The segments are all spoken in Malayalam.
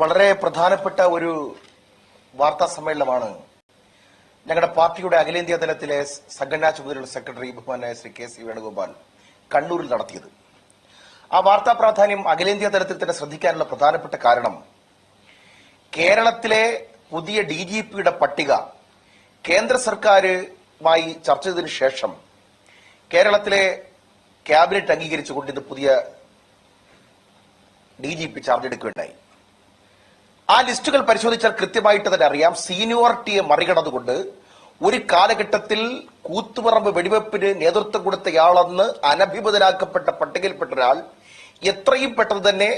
വളരെ പ്രധാനപ്പെട്ട ഒരു വാർത്താ സമ്മേളനമാണ്. ഞങ്ങളുടെ പാർട്ടിയുടെ അഖിലേന്ത്യാ തലത്തിലെ സംഘടനാ ചുമതലയുള്ള സെക്രട്ടറി ബഹുമാനായ ശ്രീ കെ സി വേണുഗോപാൽ കണ്ണൂരിൽ നടത്തിയത്. ആ വാർത്താ പ്രാധാന്യം അഖിലേന്ത്യാ തലത്തിൽ തന്നെ ശ്രദ്ധിക്കാനുള്ള പ്രധാനപ്പെട്ട കാരണം കേരളത്തിലെ പുതിയ ഡി ജി പിയുടെ പട്ടിക കേന്ദ്ര സർക്കാരുമായി ചർച്ച ചെയ്തതിന് ശേഷം കേരളത്തിലെ ക്യാബിനറ്റ് അംഗീകരിച്ചുകൊണ്ട് ഇത് പുതിയ ഡി ജി പി ചാർജ് എടുക്കുകയുണ്ടായി. ആ ലിസ്റ്റുകൾ പരിശോധിച്ചാൽ കൃത്യമായിട്ട് തന്നെ അറിയാം. സീനിയോറിറ്റിയെ മറികടന്നുകൊണ്ട് ഒരു കാലഘട്ടത്തിൽ കൂത്തുപറമ്പ് വെടിവെപ്പിന് നേതൃത്വം കൊടുത്തയാളെന്ന് അനഭിമതനാക്കപ്പെട്ട പട്ടികയിൽപ്പെട്ട ഒരാൾ എത്രയും പെട്ടെന്ന് തന്നെ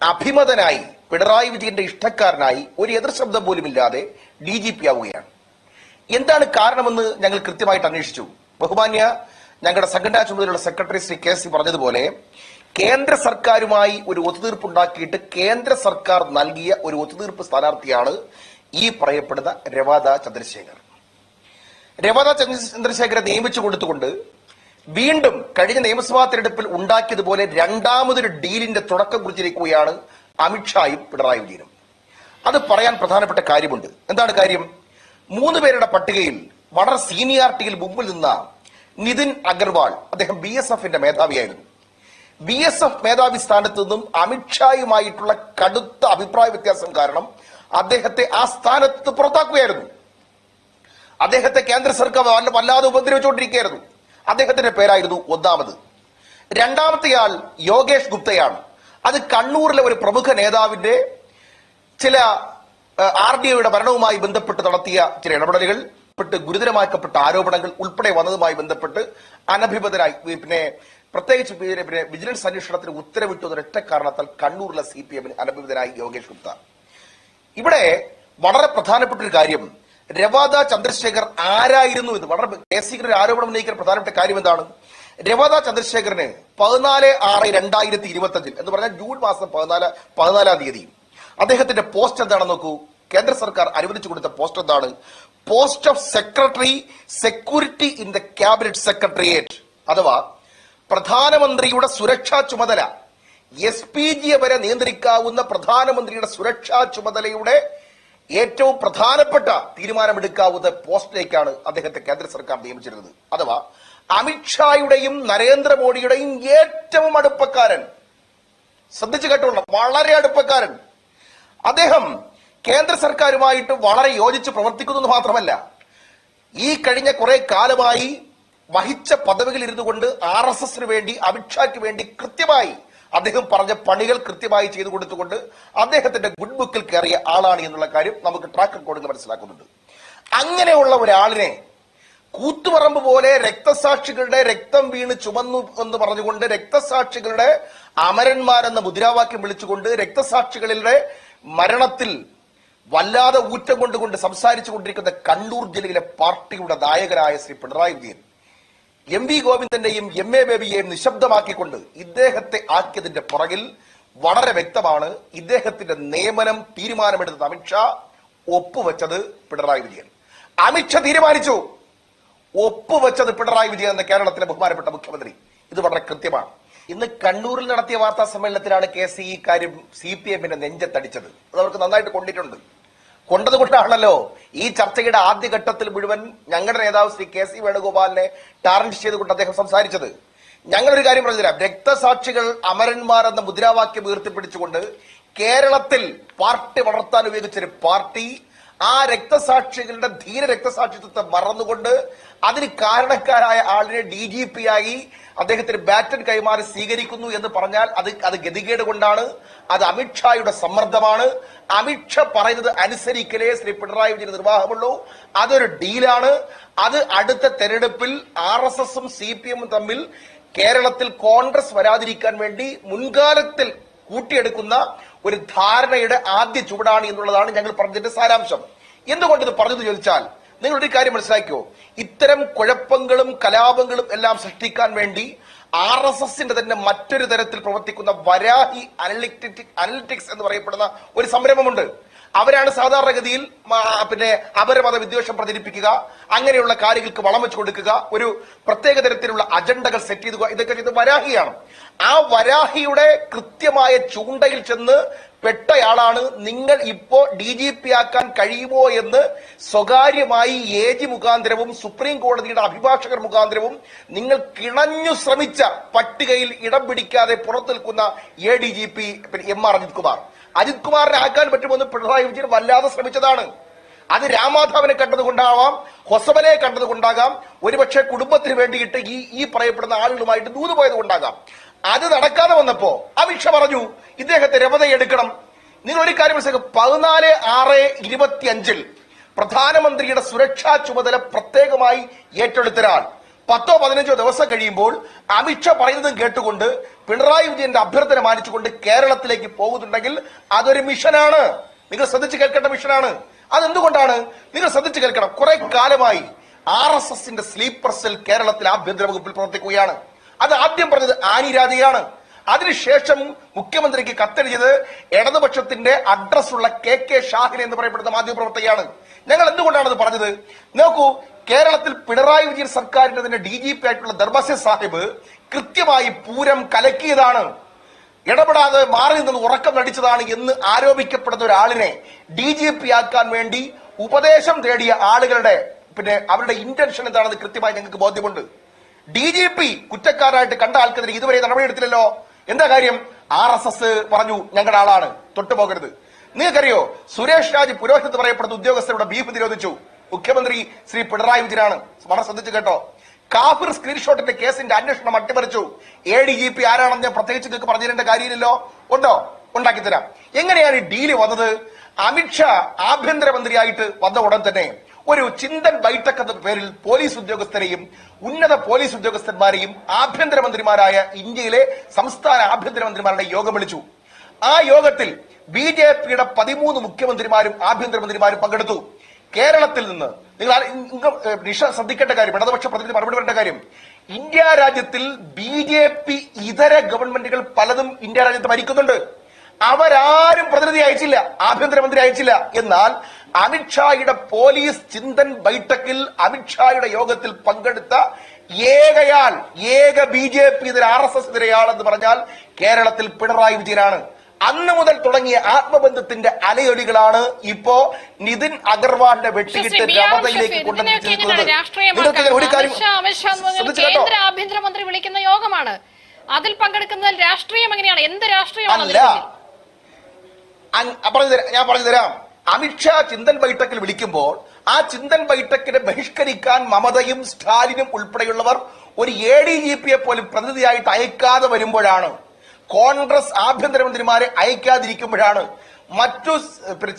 അഭിമതനായി പിണറായി വിജയന്റെ ഇഷ്ടക്കാരനായി ഒരു എതിർ ശബ്ദം പോലുമില്ലാതെ ഡി ജി പി ആവുകയാണ്. എന്താണ് കാരണമെന്ന് ഞങ്ങൾ കൃത്യമായിട്ട് അന്വേഷിച്ചു. ബഹുമാന്യ ഞങ്ങളുടെ സംഘടനാ ചുമതലയുള്ള സെക്രട്ടറി ശ്രീ കെ സി പറഞ്ഞതുപോലെ കേന്ദ്ര സർക്കാരുമായി ഒരു ഒത്തുതീർപ്പുണ്ടാക്കിയിട്ട് കേന്ദ്ര സർക്കാർ നൽകിയ ഒരു ഒത്തുതീർപ്പ് സ്ഥാനാർത്ഥിയാണ് ഈ പറയപ്പെടുന്ന രവാദ ചന്ദ്രശേഖർ. രവാദ ചന്ദ്രശേഖരെ നിയമിച്ചു കൊടുത്തുകൊണ്ട് വീണ്ടും കഴിഞ്ഞ നിയമസഭാ തെരഞ്ഞെടുപ്പിൽ ഉണ്ടാക്കിയതുപോലെ രണ്ടാമതൊരു ഡീലിന്റെ തുടക്കം കുറിച്ചിരിക്കുകയാണ് അമിത്ഷായും പിണറായി വിജയനും. അത് പറയാൻ പ്രധാനപ്പെട്ട കാര്യമുണ്ട്. എന്താണ് കാര്യം? മൂന്ന് പേരുടെ പട്ടികയിൽ വളരെ സീനിയാരിറ്റിയിൽ മുമ്പിൽ നിന്ന നിതിൻ അഗർവാൾ അദ്ദേഹം ബി എസ് എഫിന്റെ മേധാവിയായിരുന്നു. ബി എസ് എഫ് മേധാവി സ്ഥാനത്ത് നിന്നും അമിത്ഷായുമായിട്ടുള്ള കടുത്ത അഭിപ്രായ വ്യത്യാസം കാരണം അദ്ദേഹത്തെ ആ സ്ഥാനത്ത് പുറത്താക്കുകയായിരുന്നു. അദ്ദേഹത്തെ കേന്ദ്ര സർക്കാർ വല്ലാതെ ഉപദ്രവിച്ചുകൊണ്ടിരിക്കുകയായിരുന്നു. അദ്ദേഹത്തിന്റെ പേരായിരുന്നു ഒന്നാമത്. രണ്ടാമത്തെയാൾ യോഗേഷ് ഗുപ്തയാണ്. അത് കണ്ണൂരിലെ ഒരു പ്രമുഖ നേതാവിന്റെ ചില ആർ ഡി ഒയുടെ ഭരണവുമായി ബന്ധപ്പെട്ട് നടത്തിയ ചില ഇടപെടലുകൾ പെട്ട് ഗുരുതരമാക്കപ്പെട്ട ആരോപണങ്ങൾ ഉൾപ്പെടെ വന്നതുമായി ബന്ധപ്പെട്ട് അനഭിപതരായി പിന്നെ പ്രത്യേകിച്ച് വിജിലൻസ് അന്വേഷണത്തിന് ഉത്തരവിട്ടു ഒരൊറ്റ കാരണത്താൽ കണ്ണൂരിലെ സി പി എമ്മിന് അനുഭവിതനായി യോഗേഷ് ഗുപ്ത. ഇവിടെ വളരെ പ്രധാനപ്പെട്ട ഒരു കാര്യം രവാദ ചന്ദ്രശേഖർ ആരായിരുന്നു എന്ന് വളരെ ബേസിക് ഒരു ആരോപണം ഉന്നയിക്കുന്ന പ്രധാനപ്പെട്ട കാര്യം എന്താണ്? രവാദ ചന്ദ്രശേഖരന് പതിനാല് ആറ് രണ്ടായിരത്തി ഇരുപത്തി അഞ്ചിൽ എന്ന് പറഞ്ഞാൽ ജൂൺ മാസം പതിനാല് പതിനാലാം തീയതി അദ്ദേഹത്തിന്റെ പോസ്റ്റ് എന്താണെന്ന് നോക്കൂ. കേന്ദ്ര സർക്കാർ അനുവദിച്ചു കൊടുത്ത പോസ്റ്റ് എന്താണ്? Post of secretary security in the cabinet secretariat അഥവാ പ്രധാനമന്ത്രിയുടെ സുരക്ഷാ ചുമതല. എസ് പി ജിയെ വരെ നിയന്ത്രിക്കാവുന്ന പ്രധാനമന്ത്രിയുടെ സുരക്ഷാ ചുമതലയുടെ ഏറ്റവും പ്രധാനപ്പെട്ട തീരുമാനമെടുക്കാവുന്ന പോസ്റ്റിലേക്കാണ് അദ്ദേഹത്തെ കേന്ദ്ര സർക്കാർ നിയമിച്ചിരുന്നത്. അഥവാ അമിത്ഷായുടെയും നരേന്ദ്രമോദിയുടെയും ഏറ്റവും അടുപ്പക്കാരൻ. ശ്രദ്ധിച്ചു കേട്ടോ വളരെ അടുപ്പക്കാരൻ. അദ്ദേഹം കേന്ദ്ര സർക്കാരുമായിട്ട് വളരെ യോജിച്ച് പ്രവർത്തിക്കുന്നു മാത്രമല്ല ഈ കഴിഞ്ഞ കുറെ കാലമായി വഹിച്ച പദവികൾ ഇരുന്നു കൊണ്ട് ആർ എസ് എസിന് വേണ്ടി അമിത്ഷായ്ക്ക് വേണ്ടി കൃത്യമായി അദ്ദേഹം പറഞ്ഞ പണികൾ കൃത്യമായി ചെയ്തു കൊടുത്തുകൊണ്ട് അദ്ദേഹത്തിന്റെ ഗുഡ് ബുക്കിൽ കയറിയ ആളാണ് എന്നുള്ള കാര്യം നമുക്ക് ട്രാക്ക് റെക്കോർഡിൽ മനസ്സിലാക്കുന്നുണ്ട്. അങ്ങനെയുള്ള ഒരാളിനെ കൂത്തുപറമ്പ് പോലെ രക്തസാക്ഷികളുടെ രക്തം വീണ് ചുമന്നു എന്ന് പറഞ്ഞുകൊണ്ട് രക്തസാക്ഷികളുടെ അമരന്മാരെന്ന മുദ്രാവാക്യം വിളിച്ചുകൊണ്ട് രക്തസാക്ഷികളുടെ മരണത്തിൽ വല്ലാതെ ഊറ്റം കൊണ്ടുകൊണ്ട് സംസാരിച്ചു കൊണ്ടിരിക്കുന്ന കണ്ണൂർ ജില്ലയിലെ പാർട്ടിയുടെ നായകനായ ശ്രീ പിണറായി വിജയൻ എം വി ഗോവിന്ദന്റെയും എം എ ബേബിയെയും നിശബ്ദമാക്കിക്കൊണ്ട് ഇദ്ദേഹത്തെ ആക്കിയതിന്റെ പുറകിൽ വളരെ വ്യക്തമാണ് ഇദ്ദേഹത്തിന്റെ നിയമനം തീരുമാനമെടുത്തത് അമിത്ഷാ ഒപ്പുവെച്ചത് പിണറായി വിജയൻ. അമിത്ഷാ തീരുമാനിച്ചു. ഒപ്പുവെച്ചത് പിണറായി വിജയൻ എന്ന കേരളത്തിലെ ബഹുമാനപ്പെട്ട മുഖ്യമന്ത്രി. ഇത് വളരെ കൃത്യമാണ്. ഇന്ന് കണ്ണൂരിൽ നടത്തിയ വാർത്താ സമ്മേളനത്തിലാണ് കെ സി ഈ കാര്യം സി പി എമ്മിന്റെ നെഞ്ചത്തടിച്ചത്. അത് അവർക്ക് നന്നായിട്ട് കൊണ്ടിട്ടുണ്ട്. കൊണ്ടതുകൊണ്ടാണല്ലോ ഈ ചർച്ചയുടെ ആദ്യഘട്ടത്തിൽ മുഴുവൻ ഞങ്ങളുടെ നേതാവ് ശ്രീ കെ സി വേണുഗോപാലിനെ ടാർഗറ്റ് ചെയ്തുകൊണ്ട് അദ്ദേഹം സംസാരിച്ചത്. ഞങ്ങളൊരു കാര്യം പറഞ്ഞുതരാം. രക്തസാക്ഷികൾ അമരന്മാർ എന്ന മുദ്രാവാക്യം ഉയർത്തിപ്പിടിച്ചുകൊണ്ട് കേരളത്തിൽ പാർട്ടി വളർത്താൻ ഉപയോഗിച്ചൊരു പാർട്ടി ആ രക്തസാക്ഷികളുടെ ധീര രക്തസാക്ഷിത്വത്തെ മറന്നുകൊണ്ട് അതിന് കാരണക്കാരായ ആളിനെ ഡി ജി പി ആയി അദ്ദേഹത്തിന് ബാറ്റൻ കൈമാറി സ്വീകരിക്കുന്നു എന്ന് പറഞ്ഞാൽ അത് അത് ഗതികേട് കൊണ്ടാണ് അത് അമിത്ഷായുടെ സമ്മർദ്ദമാണ്. അമിത്ഷാ പറയുന്നത് അനുസരിക്കലേ ശ്രീ പിണറായി വിജയൻ നിർവാഹമുള്ളൂ. അതൊരു ഡീലാണ്. അത് അടുത്ത തെരഞ്ഞെടുപ്പിൽ ആർ എസ് എസും സി പി എമ്മും തമ്മിൽ കേരളത്തിൽ കോൺഗ്രസ് വരാതിരിക്കാൻ വേണ്ടി മുൻകാലത്തിൽ കൂട്ടിയെടുക്കുന്ന ഒരു ധാരണയുടെ ആദ്യ ചുവടാണ് എന്നുള്ളതാണ് ഞങ്ങൾ പറഞ്ഞതിന്റെ സാരാംശം. എന്തുകൊണ്ട് ഇത് പറഞ്ഞത് ചോദിച്ചാൽ നിങ്ങൾ ഒരു കാര്യം മനസ്സിലാക്കിയോ? ഇത്തരം കുഴപ്പങ്ങളും കലാപങ്ങളും എല്ലാം സൃഷ്ടിക്കാൻ വേണ്ടി ആർ എസ് എസിന്റെ തന്നെ മറ്റൊരു തരത്തിൽ പ്രവർത്തിക്കുന്ന വരാഹി അനലിറ്റിക് അനലിറ്റിക്സ് എന്ന് പറയപ്പെടുന്ന ഒരു സംരംഭമുണ്ട്. അവരാണ് സാധാരണഗതിയിൽ പിന്നെ അപരമത വിദ്വേഷം പ്രചരിപ്പിക്കുക അങ്ങനെയുള്ള കാര്യങ്ങൾക്ക് വളം വെച്ചു കൊടുക്കുക ഒരു പ്രത്യേക തരത്തിലുള്ള അജണ്ടകൾ സെറ്റ് ചെയ്തുക. ഇതൊക്കെ ചെയ്ത് വരാഹിയാണ്. ആ വരാഹിയുടെ കൃത്യമായ ചൂണ്ടയിൽ ചെന്ന് പെട്ടയാളാണ് നിങ്ങൾ ഇപ്പോ ഡി ജി പി ആക്കാൻ കഴിയുമോ എന്ന് സ്വകാര്യമായി എ ജി മുഖാന്തരവും സുപ്രീം കോടതിയുടെ അഭിഭാഷകർ മുഖാന്തരവും നിങ്ങൾ കിണഞ്ഞു ശ്രമിച്ച പട്ടികയിൽ ഇടം പിടിക്കാതെ പുറത്തു നിൽക്കുന്ന A D G P M R Ajith Kumar Ajith കുമാറിനെ ആക്കാൻ പറ്റുമെന്ന് പിണറായി വിജയൻ വല്ലാതെ ശ്രമിച്ചതാണ്. അത് രാമാധാവിനെ രാമാധവനെ കണ്ടതുകൊണ്ടാവാം ഹൊസബലയെ കണ്ടതുകൊണ്ടാകാം ഒരുപക്ഷെ കുടുംബത്തിന് വേണ്ടിയിട്ട് ഈ ഈ പറയപ്പെടുന്ന ആളുകളുമായിട്ട് ദൂതുപോയത് കൊണ്ടാകാം അത് നടക്കാതെ വന്നപ്പോ അമിത്ഷാ പറഞ്ഞു ഇദ്ദേഹത്തെ രമതയെടുക്കണം നിങ്ങൾ ഒരു കാര്യം മനസ്സിലാക്കുക പതിനാല് ആറ് ഇരുപത്തി അഞ്ചിൽ പ്രധാനമന്ത്രിയുടെ സുരക്ഷാ ചുമതല പ്രത്യേകമായി ഏറ്റെടുത്തൊരാൾ പത്തോ പതിനഞ്ചോ ദിവസം കഴിയുമ്പോൾ അമിത്ഷാ പറയുന്നതും കേട്ടുകൊണ്ട് പിണറായി വിജയന്റെ അഭ്യർത്ഥന മാനിച്ചുകൊണ്ട് കേരളത്തിലേക്ക് പോകുന്നുണ്ടെങ്കിൽ അതൊരു മിഷനാണ്. നിങ്ങൾ ശ്രദ്ധിച്ച് കേൾക്കേണ്ട മിഷനാണ്. അതെന്തുകൊണ്ടാണ്? നിങ്ങൾ ശ്രദ്ധിച്ച് കേൾക്കണം. കുറെ കാലമായി ആർ എസ് എസിന്റെ സ്ലീപ്പർ സെൽ കേരളത്തിൽ ആഭ്യന്തര വകുപ്പിൽ പ്രവർത്തിക്കുകയാണ്. അത് ആദ്യം പറഞ്ഞത് ആനിരാധയാണ് അതിനുശേഷം മുഖ്യമന്ത്രിക്ക് കത്തെഴുതിയത് ഇടതുപക്ഷത്തിന്റെ അഡ്രസ് ഉള്ള കെ കെ ഷാഹിൻ എന്ന് പറയപ്പെടുന്ന മാധ്യമപ്രവർത്തകയാണ്. ഞങ്ങൾ എന്തുകൊണ്ടാണ് അത് പറഞ്ഞത്? നോക്കൂ കേരളത്തിൽ പിണറായി വിജയൻ സർക്കാരിന്റെ തന്നെ ഡി ജി പി ആയിട്ടുള്ള ദർബാസെ സാഹിബ് കൃത്യമായി പൂരം കലക്കിയതാണ്. ഇടപെടാതെ മാറി നിന്ന് ഉറക്കം നടിച്ചതാണ് എന്ന് ആരോപിക്കപ്പെടുന്ന ഒരാളിനെ ഡി ജി പി ആക്കാൻ വേണ്ടി ഉപദേശം തേടിയ ആളുകളുടെ പിന്നെ അവരുടെ ഇന്റൻഷൻ എന്താണെന്ന് കൃത്യമായി ഞങ്ങൾക്ക് ബോധ്യമുണ്ട്. ഡി ജി പി കുറ്റക്കാരായിട്ട് കണ്ട ആൾക്കെതിരെ ഇതുവരെ നടപടിയെടുത്തില്ലല്ലോ. എന്താ കാര്യം? ആർ എസ് എസ് പറഞ്ഞു ഞങ്ങളുടെ ആളാണ്. തൊട്ടുപോകരുത് നിങ്ങൾക്കറിയോ സുരേഷ് രാജ് പുരോഹിത് പറയപ്പെടുന്ന ഉദ്യോഗസ്ഥരുടെ ബീഫ് നിരോധിച്ചു. മുഖ്യമന്ത്രി ശ്രീ പിണറായി വിജയനാണ്. വളരെ ശ്രദ്ധിച്ചു കേട്ടോ. കാഫിർ സ്ക്രീൻഷോട്ടിന്റെ കേസിന്റെ അന്വേഷണം അട്ടിമറിച്ചു. എ ഡി ജി പി ആരാണെന്ന് ഞാൻ പ്രത്യേകിച്ച് നിങ്ങൾക്ക് പറഞ്ഞിരേണ്ട കാര്യമില്ലല്ലോ. ഉണ്ടോ? ഉണ്ടാക്കി തരാം എങ്ങനെയാണ് ഈ ഡീൽ വന്നത്? അമിത്ഷാ ആഭ്യന്തരമന്ത്രിയായിട്ട് വന്ന ഉടൻ തന്നെ ഒരു ചിന്തൻ ബൈഠക് എന്ന പേരിൽ പോലീസ് ഉദ്യോഗസ്ഥരെയും ഉന്നത പോലീസ് ഉദ്യോഗസ്ഥന്മാരെയും ആഭ്യന്തരമന്ത്രിമാരായ ഇന്ത്യയിലെ സംസ്ഥാന ആഭ്യന്തരമന്ത്രിമാരുടെ യോഗം വിളിച്ചു. ആ യോഗത്തിൽ ബി ജെ പിയുടെ പതിമൂന്ന് മുഖ്യമന്ത്രിമാരും ആഭ്യന്തരമന്ത്രിമാരും പങ്കെടുത്തു. കേരളത്തിൽ നിന്ന് നിങ്ങൾ നിഷ ശ്രദ്ധിക്കേണ്ട കാര്യം ഇടതുപക്ഷ പ്രതിനിധി മറുപടി പറയേണ്ട കാര്യം ഇന്ത്യ രാജ്യത്തിൽ ബി ജെ പി ഇതര ഗവൺമെന്റുകൾ പലതും ഇന്ത്യ രാജ്യത്ത് ഭരിക്കുന്നുണ്ട്. അവരാരും പ്രതിനിധി അയച്ചില്ല ആഭ്യന്തരമന്ത്രി അയച്ചില്ല. എന്നാൽ അമിത്ഷായുടെ പോലീസ് ചിന്തൻ ബൈഠക്കിൽ അമിത്ഷായുടെ യോഗത്തിൽ പങ്കെടുത്ത ഏകയാൾ ഏക ബി ജെ പി ഇതിൽ ആർ എസ് എസ് ഇതരയാൾ എന്ന് പറഞ്ഞാൽ കേരളത്തിൽ പിണറായി വിജയനാണ്. അന്ന് മുതൽ തുടങ്ങിയ ആത്മബന്ധത്തിന്റെ അലയൊലികളാണ് ഇപ്പോ നിതിൻ അഗർവാളിന്റെ വെട്ടിയിട്ട് രമതയിലേക്ക് കൊണ്ടുവന്നിരിക്കുന്നത്. ആഭ്യന്തരമന്ത്രി വിളിക്കുന്ന യോഗമാണ്. അതിൽ പങ്കെടുക്കുന്നതിൽ രാഷ്ട്രീയം എങ്ങനെയാണ്? എന്ത് രാഷ്ട്രീയമാണ് അല്ല. ഞാൻ പറഞ്ഞു തരാം അമിത്ഷാ ചിന്തൻ ബൈഠക്കിൽ വിളിക്കുമ്പോൾ ആ ചിന്തൻ ബൈഠക്കിനെ ബഹിഷ്കരിക്കാൻ മമതയും സ്റ്റാലിനും ഉൾപ്പെടെയുള്ളവർ ഒരു എ ഡി ജി പിയെ പോലും പ്രതിനിധിയായിട്ട് അയക്കാതെ വരുമ്പോഴാണ് കോൺഗ്രസ് ആഭ്യന്തരമന്ത്രിമാരെ അയക്കാതിരിക്കുമ്പോഴാണ് മറ്റു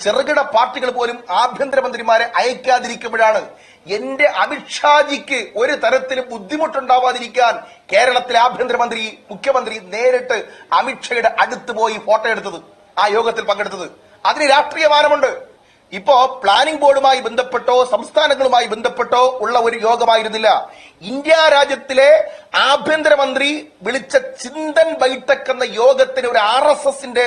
ചെറുകിട പാർട്ടികൾ പോലും ആഭ്യന്തരമന്ത്രിമാരെ അയക്കാതിരിക്കുമ്പോഴാണ് എന്റെ അമിത്ഷാജിക്ക് ഒരു തരത്തിലും ബുദ്ധിമുട്ടുണ്ടാവാതിരിക്കാൻ കേരളത്തിലെ ആഭ്യന്തരമന്ത്രി മുഖ്യമന്ത്രി നേരിട്ട് അമിത്ഷയുടെ അടുത്ത് പോയി ഫോട്ടോ എടുത്തത് ആ യോഗത്തിൽ പങ്കെടുത്തത്. അതിന് രാഷ്ട്രീയ മാനമുണ്ട്. ഇപ്പോ പ്ലാനിംഗ് ബോർഡുമായി ബന്ധപ്പെട്ടോ സംസ്ഥാനങ്ങളുമായി ബന്ധപ്പെട്ടോ ഉള്ള ഒരു യോഗമായിരുന്നില്ല. ഇന്ത്യ രാജ്യത്തിലെ ആഭ്യന്തരമന്ത്രി വിളിച്ച ചിന്തൻ ബൈഠക് എന്ന യോഗത്തിന് ഒരു ആർ എസ് എസിന്റെ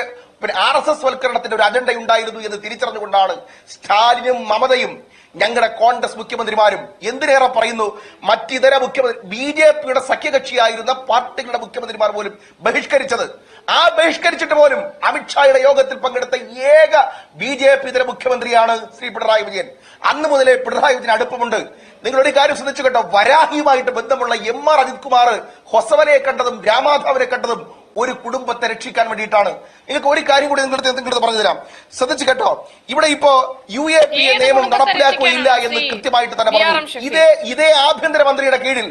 ആർ എസ് എസ് വൽക്കരണത്തിന്റെ ഒരു അജണ്ട ഉണ്ടായിരുന്നു എന്ന് തിരിച്ചറിഞ്ഞുകൊണ്ടാണ് സ്റ്റാലിനും മമതയും ഞങ്ങളുടെ കോൺഗ്രസ് മുഖ്യമന്ത്രിമാരും എന്തിനേറെ പറയുന്നു? മറ്റിതര മുഖ്യമന്ത്രി ബി ജെ പിയുടെ സഖ്യകക്ഷിയായിരുന്ന പാർട്ടികളുടെ മുഖ്യമന്ത്രിമാർ പോലും ബഹിഷ്കരിച്ചത്. ആ ബഹിഷ്കരിച്ചിട്ട് പോലും അമിത്ഷായുടെ യോഗത്തിൽ പങ്കെടുത്ത ഏക ബി ജെ പി ഇതര മുഖ്യമന്ത്രിയാണ് ശ്രീ പിണറായി വിജയൻ. അന്ന് മുതലേ പിണറായി വിജയൻ അടുപ്പമുണ്ട്. നിങ്ങളൊരു കാര്യം ശ്രദ്ധിച്ചു കേട്ടോ. വരാഹിയുമായിട്ട് ബന്ധമുള്ള എം ആർ അജിത് കുമാർ ഹൊസവനെ കണ്ടതും രാമാധാവിനെ കണ്ടതും ഒരു കുടുംബത്തെ രക്ഷിക്കാൻ വേണ്ടിയിട്ടാണ്. നിങ്ങൾക്ക് ഒരു കാര്യം കൂടി നിങ്ങൾ നിങ്ങളുടെ പറഞ്ഞു തരാം. ശ്രദ്ധിച്ചു കേട്ടോ. ഇവിടെ ഇപ്പോ യു എ പി എ നിയമം നടപ്പിലാക്കുകയില്ല എന്ന് കൃത്യമായിട്ട് തന്നെ പറഞ്ഞു? ഇതേ ഇതേ ആഭ്യന്തരമന്ത്രിയുടെ കീഴിൽ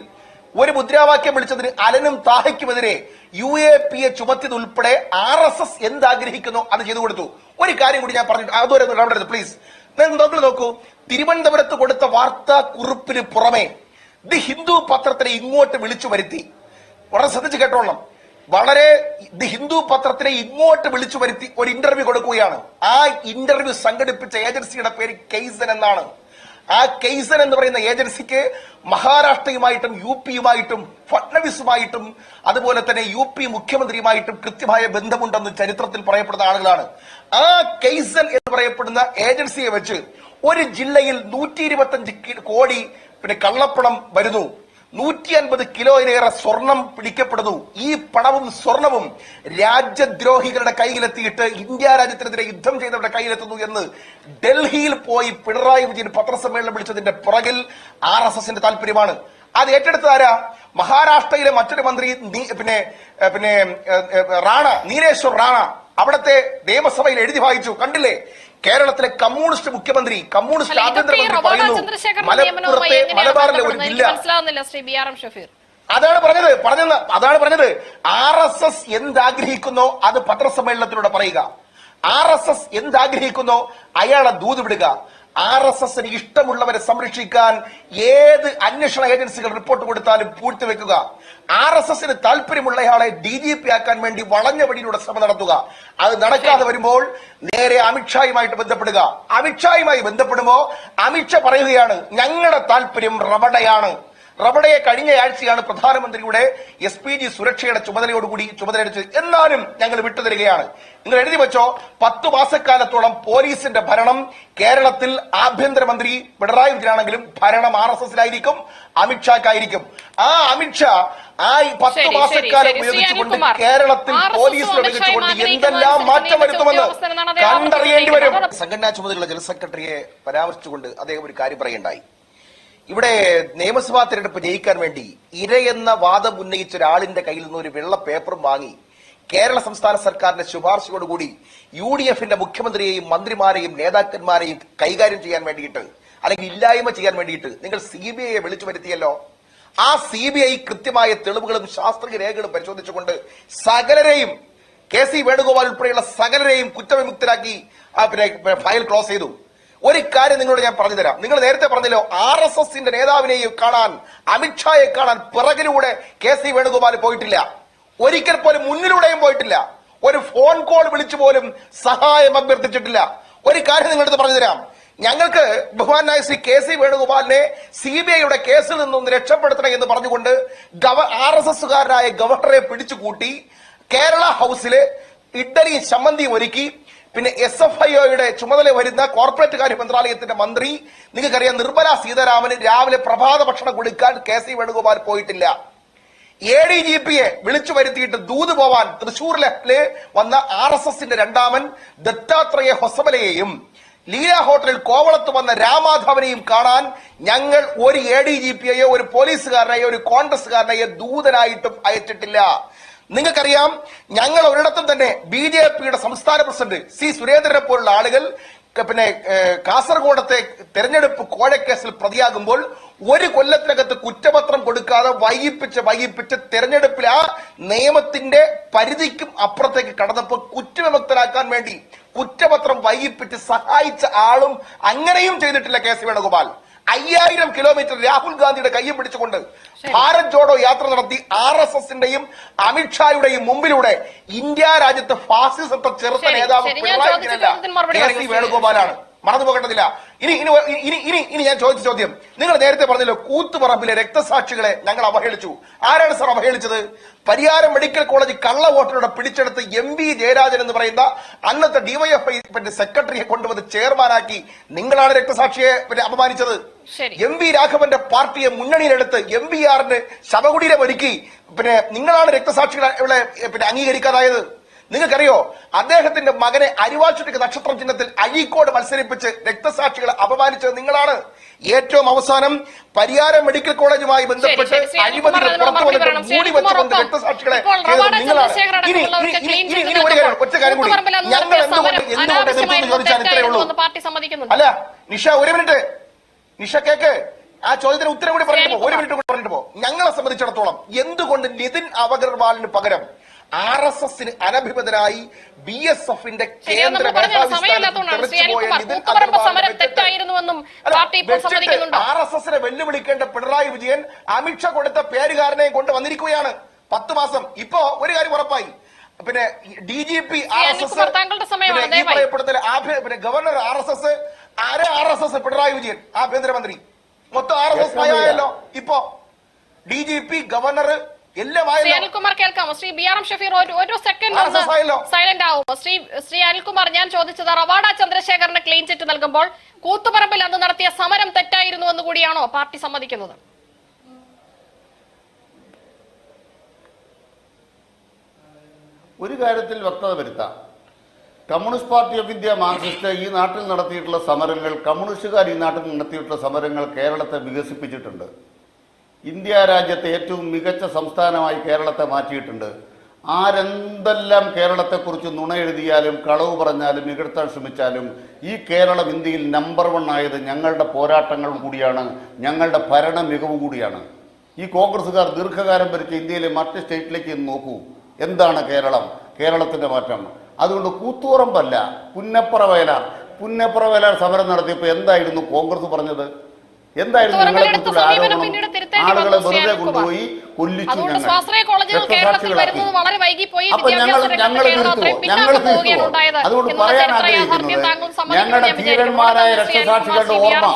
ഒരു മുദ്രാവാക്യം വിളിച്ചതിന് അലനും താഹയ്ക്കുമെതിരെ യു എ പി എ ചുമത്തിയത് ഉൾപ്പെടെ ആർ എസ് എസ് എന്താഗ്രഹിക്കുന്നു അത് ചെയ്തു കൊടുത്തു. ഒരു കാര്യം കൂടി ഞാൻ പറഞ്ഞു അതുവരെ ഇടപെടരുത് പ്ലീസ് നിങ്ങൾ നോക്കൂ തിരുവനന്തപുരത്ത് കൊടുത്ത വാർത്താ കുറിപ്പിന് പുറമെ ദി ഹിന്ദു പത്രത്തിനെ ഇങ്ങോട്ട് വിളിച്ചു വരുത്തി. വളരെ ശ്രദ്ധിച്ച് കേട്ടോളണം. വളരെ ദി ഹിന്ദു പത്രത്തിനെ ഇങ്ങോട്ട് വിളിച്ചു വരുത്തി ഒരു ഇന്റർവ്യൂ കൊടുക്കുകയാണ്. ആ ഇന്റർവ്യൂ സംഘടിപ്പിച്ച ഏജൻസിയുടെ പേര് കെയ്സൻ എന്നാണ്. ആ കെയ്സൻ എന്ന് പറയുന്ന ഏജൻസിക്ക് മഹാരാഷ്ട്രയുമായിട്ടും യു പിയുമായിട്ടും ഫട്നവിസുമായിട്ടും അതുപോലെ തന്നെ യു പി മുഖ്യമന്ത്രിയുമായിട്ടും കൃത്യമായ ബന്ധമുണ്ടെന്ന് ചരിത്രത്തിൽ പറയപ്പെടുന്ന ആളുകളാണ്. ആ കെയ്സൻ എന്ന് പറയപ്പെടുന്ന ഏജൻസിയെ വെച്ച് ഒരു ജില്ലയിൽ നൂറ്റി ഇരുപത്തഞ്ച് കോടി പിന്നെ കള്ളപ്പണം വരുന്നു. നൂറ്റി അൻപത് കിലോയിലേറെ സ്വർണം പിടിക്കപ്പെടുന്നു. ഈ പണവും സ്വർണവും രാജ്യദ്രോഹികളുടെ കയ്യിലെത്തിയിട്ട് ഇന്ത്യ രാജ്യത്തിനെതിരെ യുദ്ധം ചെയ്തവരുടെ കയ്യിലെത്തുന്നു എന്ന് ഡൽഹിയിൽ പോയി പിണറായി വിജയൻ പത്രസമ്മേളനം വിളിച്ചതിന്റെ പുറകിൽ ആർ എസ് എസിന്റെ താല്പര്യമാണ് അത് ഏറ്റെടുത്തത് ആരാ? മഹാരാഷ്ട്രയിലെ മറ്റൊരു മന്ത്രി പിന്നെ പിന്നെ റാണ നീലേശ്വർ റാണ. അവിടത്തെ നിയമസഭയിൽ എഴുതി വായിച്ചു. കണ്ടില്ലേ? കേരളത്തിലെ കമ്മ്യൂണിസ്റ്റ് മുഖ്യമന്ത്രി കമ്മ്യൂണിസ്റ്റ് ആഭ്യന്തരമന്ത്രി പറയുന്നു മലപ്പുറത്തെ മലബാറിലെ ഒരു ജില്ല. അതാണ് പറഞ്ഞത് പറഞ്ഞത് അതാണ് പറഞ്ഞത്. ആർ എസ് എസ് എന്താഗ്രഹിക്കുന്നോ അത് പത്രസമ്മേളനത്തിലൂടെ പറയുക. ആർ എസ് എസ് എന്താഗ്രഹിക്കുന്നോ അയാളെ ദൂത് വിടുക. ആർ എസ് എസിന് ഇഷ്ടമുള്ളവരെ സംരക്ഷിക്കാൻ ഏത് അന്വേഷണ ഏജൻസികൾ റിപ്പോർട്ട് കൊടുത്താലും പൂഴ്ത്തിവെക്കുക ആർ എസ് എസിന് താല്പര്യമുള്ളയാളെ ഡി ജി പി ആക്കാൻ വേണ്ടി വളഞ്ഞ വഴിയിലൂടെ ശ്രമം നടത്തുക. അത് നടക്കാതെ വരുമ്പോൾ നേരെ അമിത്ഷായുമായിട്ട് ബന്ധപ്പെടുക. അമിത്ഷായുമായി ബന്ധപ്പെടുമ്പോ അമിത്ഷാ പറയുകയാണ് ഞങ്ങളുടെ താല്പര്യം റവടയാണ് റബഡയെ കഴിഞ്ഞ ആഴ്ചയാണ് പ്രധാനമന്ത്രിയുടെ എസ് പി ജി സുരക്ഷയുടെ ചുമതലയോടുകൂടി ചുമതലയെടുത്തത് എന്നാലും ഞങ്ങൾ വിട്ടുതരികയാണ്. നിങ്ങൾ എഴുതി വെച്ചോ പത്തു മാസക്കാലത്തോളം പോലീസിന്റെ ഭരണം കേരളത്തിൽ ആഭ്യന്തരമന്ത്രി പിണറായി വിജയനാണെങ്കിലും ഭരണം ആർ എസ് എസിലായിരിക്കും അമിത്ഷാക്കായിരിക്കും ആ അമിത്ഷാ ആ ഈ പത്ത് മാസക്കാലം ഉപയോഗിച്ചുകൊണ്ട് കേരളത്തിൽ പോലീസ് ഉപയോഗിച്ചുകൊണ്ട് എന്തെല്ലാം മാറ്റം വരുത്തുമെന്ന് കണ്ടറിയേണ്ടി വരും. സംഘടനാ ചുമതലയുള്ള ജനറൽ സെക്രട്ടറിയെ പരാമർശിച്ചുകൊണ്ട് അദ്ദേഹം ഒരു കാര്യം പറയുണ്ടായി ഇവിടെ നിയമസഭാ തെരഞ്ഞെടുപ്പ് ജയിക്കാൻ വേണ്ടി ഇരയെന്ന വാദം ഉന്നയിച്ച ഒരാളിന്റെ കയ്യിൽ നിന്ന് ഒരു വെള്ള പേപ്പറും വാങ്ങി കേരള സംസ്ഥാന സർക്കാരിന്റെ ശുപാർശയോടുകൂടി യു ഡി എഫിന്റെ മുഖ്യമന്ത്രിയെയും മന്ത്രിമാരെയും നേതാക്കന്മാരെയും കൈകാര്യം ചെയ്യാൻ വേണ്ടിയിട്ട് അല്ലെങ്കിൽ ഇല്ലായ്മ ചെയ്യാൻ വേണ്ടിയിട്ട് നിങ്ങൾ സി ബി ഐയെ വിളിച്ചു വരുത്തിയല്ലോ. ആ സി ബി ഐ കൃത്യമായ തെളിവുകളും ശാസ്ത്രീയ രേഖകളും പരിശോധിച്ചുകൊണ്ട് സകലരെയും കെ സി വേണുഗോപാൽ ഉൾപ്പെടെയുള്ള സകലരെയും കുറ്റവിമുക്തരാക്കി പിന്നെ ഫയൽ ക്ലോസ് ചെയ്തു. ഒരു കാര്യം നിങ്ങളോട് ഞാൻ പറഞ്ഞു തരാം നിങ്ങൾ നേരത്തെ പറഞ്ഞല്ലോ ആർ എസ് എസിന്റെ നേതാവിനെയും കാണാൻ അമിത്ഷായെ കാണാൻ പിറകിലൂടെ കെ സി വേണുഗോപാൽ പോയിട്ടില്ല. ഒരിക്കൽ പോലും മുന്നിലൂടെയും പോയിട്ടില്ല. ഒരു ഫോൺ കോൾ വിളിച്ചു പോലും സഹായം അഭ്യർത്ഥിച്ചിട്ടില്ല. ഒരു കാര്യം നിങ്ങളടുത്ത് പറഞ്ഞു തരാം ഞങ്ങൾക്ക് ബഹുമാനായ ശ്രീ കെ സി വേണുഗോപാലിനെ സി ബി ഐയുടെ കേസിൽ നിന്നും രക്ഷപ്പെടുത്തണം എന്ന് പറഞ്ഞുകൊണ്ട് ഗവ ആർ എസ് എസുകാരനായ ഗവർണറെ പിടിച്ചുകൂട്ടി കേരള ഹൗസിൽ ഇഡ്ഡലിയും ചമ്മന്തിയും ഒരുക്കി പിന്നെ എസ് എഫ് ഐ ഒയുടെ ചുമതല വരുന്ന കോർപ്പറേറ്റ് കാര്യ മന്ത്രാലയത്തിന്റെ മന്ത്രി നിങ്ങൾക്കറിയാം നിർമ്മല സീതാരാമന് രാവിലെ പ്രഭാത ഭക്ഷണം കൊടുക്കാൻ കെ സി വേണുഗോപാൽ പോയിട്ടില്ല. എ ഡി ജി പിയെ വിളിച്ചു വരുത്തിയിട്ട് ദൂത് പോവാൻ തൃശൂരിലെ വന്ന ആർ എസ് എസിന്റെ രണ്ടാമൻ ദത്താത്രേയ ഹൊസബലയെയും ലീല ഹോട്ടലിൽ കോവളത്ത് വന്ന രാമാധവനെയും കാണാൻ ഞങ്ങൾ ഒരു എ ഡി ജി പിയെയോ ഒരു പോലീസുകാരനെയോ ഒരു കോൺഗ്രസ്സുകാരനെയോ ദൂതനായിട്ടും അയച്ചിട്ടില്ല. നിങ്ങൾക്കറിയാം ഞങ്ങൾ ഒരിടത്തും തന്നെ ബി ജെ പിയുടെ സംസ്ഥാന പ്രസിഡന്റ് സി സുരേന്ദ്രനെ പോലുള്ള ആളുകൾ പിന്നെ കാസർഗോഡത്തെ തെരഞ്ഞെടുപ്പ് കോഴക്കേസിൽ പ്രതിയാകുമ്പോൾ ഒരു കൊല്ലത്തിനകത്ത് കുറ്റപത്രം കൊടുക്കാതെ വൈകിപ്പിച്ച് വൈകിപ്പിച്ച് തെരഞ്ഞെടുപ്പിൽ ആ നിയമത്തിന്റെ പരിധിക്കും അപ്പുറത്തേക്ക് കടന്നപ്പോൾ കുറ്റവിമുക്തരാക്കാൻ വേണ്ടി കുറ്റപത്രം വൈകിപ്പിച്ച് സഹായിച്ച ആളും അങ്ങനെയും ചെയ്തിട്ടില്ല കെ സി വേണുഗോപാൽ. അയ്യായിരം കിലോമീറ്റർ രാഹുൽ ഗാന്ധിയുടെ കയ്യും പിടിച്ചുകൊണ്ട് ഭാരത് ജോഡോ യാത്ര നടത്തി ആർ എസ് എസിന്റെയും അമിത്ഷായുടെയും മുമ്പിലൂടെ ഇന്ത്യ രാജ്യത്തെ ഫാസിസത്തെ ചെറുത്ത നേതാവ് പിണറായി വേണുഗോപാലാണ്. മറന്നു പോകേണ്ടതില്ല. ഇനി ഇനി ഇനി ഇനി ഇനി ഞാൻ ചോദിച്ച ചോദ്യം. നിങ്ങൾ നേരത്തെ പറഞ്ഞല്ലോ കൂത്തുപറമ്പിലെ രക്തസാക്ഷികളെ ഞങ്ങൾ അവഹേളിച്ചു. ആരാണ് സാർ അവഹേളിച്ചത്? പരിയാരം മെഡിക്കൽ കോളേജ് കള്ള വോട്ടിലൂടെ പിടിച്ചെടുത്ത് എം വി ജയരാജൻ എന്ന് പറയുന്ന അന്നത്തെ ഡിവൈഎഫ്ഐ പിന്നെ സെക്രട്ടറിയെ കൊണ്ടുവന്ന് ചെയർമാനാക്കി നിങ്ങളാണ് രക്തസാക്ഷിയെ പിന്നെ അപമാനിച്ചത്. എം വി രാഘവന്റെ പാർട്ടിയെ മുന്നണിയിലെടുത്ത് എം വി ആറിന് ശവകുടീരം ഒരുക്കി. പിന്നെ നിങ്ങളാണ് രക്തസാക്ഷികളെ ഇവിടെ പിന്നെ അംഗീകരിക്കാതായത്. നിങ്ങൾക്കറിയോ അദ്ദേഹത്തിന്റെ മകനെ അരിവാച്ചുട്ടിക്ക് നക്ഷത്ര ചിഹ്നത്തിൽ അഴീക്കോട് മത്സരിപ്പിച്ച് രക്തസാക്ഷികളെ അപമാനിച്ചത് നിങ്ങളാണ്. ഏറ്റവും അവസാനം പരിയാരം മെഡിക്കൽ കോളേജുമായി ബന്ധപ്പെട്ട് അഴിമതി അഴിമതികൾ പുറത്തു വന്നിട്ട് മൂടി വെച്ചുകൊണ്ട് രക്തസാക്ഷികളെ നിങ്ങളാണ്. ഇനി ഇനി- ഒരു കാര്യം ഒറ്റ കാര്യം കൂടി. ഞങ്ങൾ എന്തുകൊണ്ട് എന്തുകൊണ്ട് നിർത്തുന്നു ചോദിച്ചാൽ ഇത്രയേ ഉള്ളൂ. അല്ല നിഷ ഒരു മിനിറ്റ്. നിഷ കേക്ക്. ആ ചോദ്യത്തിന് ഉത്തരം കൂടി പറഞ്ഞിട്ട് പോ. ഒരു മിനിറ്റ് കൂടി പറഞ്ഞിട്ട് പോ. ഞങ്ങളെ സംബന്ധിച്ചിടത്തോളം എന്തുകൊണ്ട് നിതിൻ അഗർവാളിന് പകരം ആർ എസ് എസിന് അനഭിമതനായി ബി എസ് എഫിന്റെ സമ്മതിക്കുന്നുണ്ടോ? ആർ എസ് എസിനെ വെല്ലുവിളിക്കേണ്ട പിണറായി വിജയൻ അമിത്ഷാ കൊടുത്ത പേരുകാരനെ കൊണ്ട് വന്നിരിക്കുകയാണ്. പത്ത് മാസം. ഇപ്പോ ഒരു കാര്യം ഉറപ്പായി. പിന്നെ D G P R S S പിന്നെ ഗവർണർ ആർ എസ് എസ് ആരെ R S S Pinarayi Vijayan ആഭ്യന്തരമന്ത്രി. മൊത്തം ആർ എസ് എസ് ഭയമായല്ലോ ഇപ്പോ D G P governor Anilkumar കേൾക്കാമോ? Shri B R M Shafeer second silent ആവുമോ ശ്രീ ശ്രീ അനിൽകുമാർ ഞാൻ ചോദിച്ചത് റവാഡ ചന്ദ്രശേഖരന് ക്ലീൻ ചിറ്റ് നൽകുമ്പോൾ കൂത്തുപറമ്പിൽ അന്ന് നടത്തിയ സമരം തെറ്റായിരുന്നു എന്ന് കൂടിയാണോ പാർട്ടി സമ്മതിക്കുന്നത്? ഒരു കാര്യത്തിൽ വ്യക്തത വരുത്താം. Communist party of India Marxist ഈ നാട്ടിൽ നടത്തിയിട്ടുള്ള സമരങ്ങൾ കമ്മ്യൂണിസ്റ്റുകാർ ഈ നാട്ടിൽ നടത്തിയിട്ടുള്ള സമരങ്ങൾ കേരളത്തെ വികസിപ്പിച്ചിട്ടുണ്ട്. ഇന്ത്യ രാജ്യത്തെ ഏറ്റവും മികച്ച സംസ്ഥാനമായി കേരളത്തെ മാറ്റിയിട്ടുണ്ട്. ആരെന്തെല്ലാം കേരളത്തെക്കുറിച്ച് നുണ എഴുതിയാലും കളവ് പറഞ്ഞാലും ഇകഴ്ത്താൻ ശ്രമിച്ചാലും ഈ കേരളം ഇന്ത്യയിൽ നമ്പർ വൺ ആയത് ഞങ്ങളുടെ പോരാട്ടങ്ങൾ കൂടിയാണ് ഞങ്ങളുടെ ഭരണ മികവ് കൂടിയാണ്. ഈ കോൺഗ്രസ്സുകാർ ദീർഘകാലം ഭരിച്ച ഇന്ത്യയിലെ മറ്റ് സ്റ്റേറ്റിലേക്ക് നോക്കൂ. എന്താണ് കേരളം? കേരളത്തിന്റെ മാറ്റം. അതുകൊണ്ട് കൂത്തുപറമ്പല്ല പുന്നപ്പുറ വയലാർ വയലാർ സമരം നടത്തിയപ്പോൾ എന്തായിരുന്നു കോൺഗ്രസ് പറഞ്ഞത്? എന്തായിരുന്നു ഞങ്ങളെ കുറിച്ചുള്ള ആരോപണം? ആളുകളെ വെറുതെ കൊണ്ടുപോയി കൊല്ലിച്ചു അപ്പൊ ഞങ്ങൾ ഞങ്ങൾ തീർത്തുവോ ഞങ്ങൾ തീർത്തുവോ അതുകൊണ്ട് പറയാൻ ആഗ്രഹിക്കുന്നത് ഞങ്ങളുടെ. ധീരന്മാരായ രക്ഷസാക്ഷികളുടെ ഓർമ്മ.